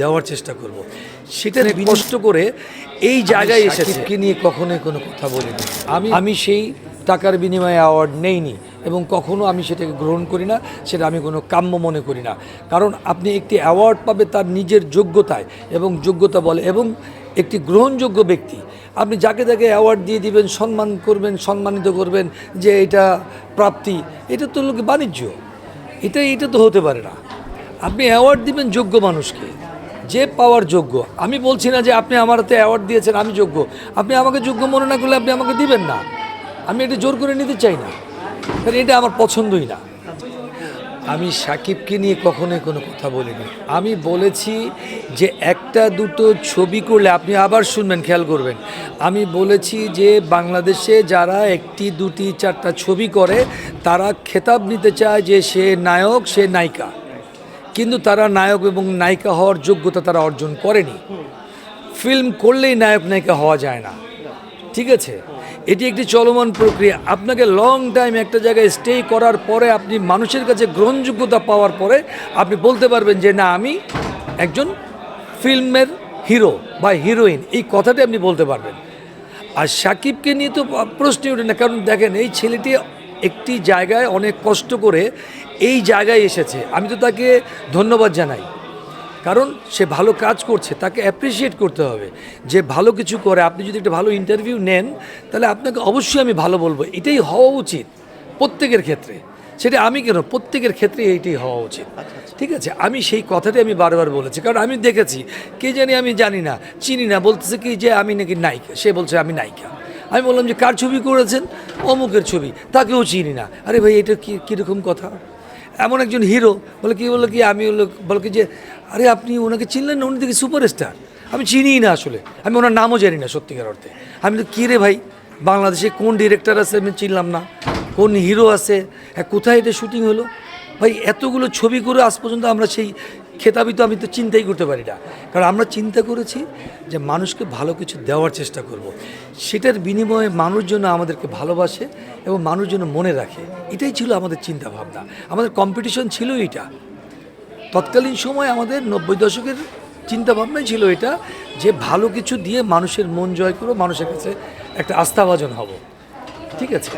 দেওয়ার চেষ্টা করব। সেটা কষ্ট করে এই জায়গায় এসেছে। সাকিবকে নিয়ে কখনোই কোনো কথা বলিনি। আমি আমি সেই টাকার বিনিময়ে অ্যাওয়ার্ড নেইনি এবং কখনো আমি সেটাকে গ্রহণ করি না সেটা আমি কোনো কাম্য মনে করি না। কারণ আপনি একটি অ্যাওয়ার্ড পাবে তার নিজের যোগ্যতায় এবং যোগ্যতা বলে এবং একটি গ্রহণযোগ্য ব্যক্তি। আপনি যাকে তাকে অ্যাওয়ার্ড দিয়ে দিবেন সম্মান করবেন সম্মানিত করবেন যে এটা প্রাপ্তি এটা তো লোক বাণিজ্য। এটা এটা তো হতে পারে না। আপনি অ্যাওয়ার্ড দিবেন যোগ্য মানুষকে। যে পাওয়ার যোগ্য। আমি বলছি না যে আপনি আমার হাতে অ্যাওয়ার্ড দিয়েছেন, আমি যোগ্য। আপনি আমাকে যোগ্য মনে না করলে আপনি আমাকে দিবেন না। আমি এটা জোর করে নিতে চাই না। কারণ এটা আমার পছন্দই না। আমি সাকিবকে নিয়ে কখনোই কোনো কথা বলিনি। আমি বলেছি যে একটা দুটো ছবি করলে, আপনি আবার শুনবেন, খেয়াল করবেন। আমি বলেছি যে বাংলাদেশে যারা একটি, দুটি, চারটা ছবি করে, তারা খেতাব নিতে চায় যে সে নায়ক, সে নায়িকা। কিন্তু তারা নায়ক এবং নায়িকা হওয়ার যোগ্যতা তারা অর্জন করেনি। ফিল্ম করলেই নায়ক নায়িকা হওয়া যায় না। ঠিক আছে? এটি একটি চলমান প্রক্রিয়া। আপনাকে লং টাইম একটা জায়গায় স্টে করার পরে আপনি মানুষের কাছে গ্রহণযোগ্যতা পাওয়ার পরে আপনি বলতে পারবেন যে, না, আমি একজন ফিল্মের হিরো বা হিরোইন এই কথাটি আপনি বলতে পারবেন। আর সাকিবকে নিয়ে তো প্রশ্নই ওঠে না। কারণ দেখেন, এই ছেলেটি একটি জায়গায় অনেক কষ্ট করে এই জায়গায় এসেছে। আমি তো তাকে ধন্যবাদ জানাই। কারণ সে ভালো কাজ করছে তাকে অ্যাপ্রিসিয়েট করতে হবে। যে ভালো কিছু করে আপনি যদি একটা ভালো ইন্টারভিউ নেন তাহলে আপনাকে অবশ্যই আমি ভালো বলব। এটাই হওয়া উচিত প্রত্যেকের ক্ষেত্রে। সেটা আমি কেন? প্রত্যেকের ক্ষেত্রে এইটাই হওয়া উচিত। ঠিক আছে? আমি সেই কথাটাই আমি বারবার বলেছি। কারণ আমি দেখেছি কে জানি আমি জানি না চিনি না বলতেছে কি যে আমি নাকি নায়িকা। সে বলছে আমি নায়িকা। আমি বললাম যে কার ছবি করেছেন? অমুকের ছবি। তাকেও চিনি না। আরে ভাই এটা কী কীরকম কথা? এমন একজন হিরো বলে কি বলল কি আমি হলো বলে কি যে আরে আপনি ওনাকে চিনলেন না? উনি দেখি সুপারস্টার? আমি চিনিই না আসলে। আমি ওনার নামও জানি না সত্যিকার অর্থে। আমি তো কী রে ভাই? বাংলাদেশে কোন ডিরেক্টর আছে আমি চিনলাম না? কোন হিরো আছে? হ্যাঁ, কোথায় এটা শুটিং হলো? ভাই এতগুলো ছবি করে আজ পর্যন্ত আমরা সেই খেতাবি তো আমি তো চিন্তাই করতে পারি না। কারণ আমরা চিন্তা করেছি যে মানুষকে ভালো কিছু দেওয়ার চেষ্টা করব। সেটার বিনিময়ে মানুষ যেন আমাদেরকে ভালোবাসে এবং মানুষ যেন মনে রাখে। এটাই ছিল আমাদের চিন্তা ভাবনা আমাদের কম্পিটিশন ছিল এটা তৎকালীন সময় আমাদের নব্বই দশকের চিন্তা ভাবনাই ছিল এটা যে ভালো কিছু দিয়ে মানুষের মন জয় করো মানুষের কাছে একটা আস্থাভাজন হব। ঠিক আছে?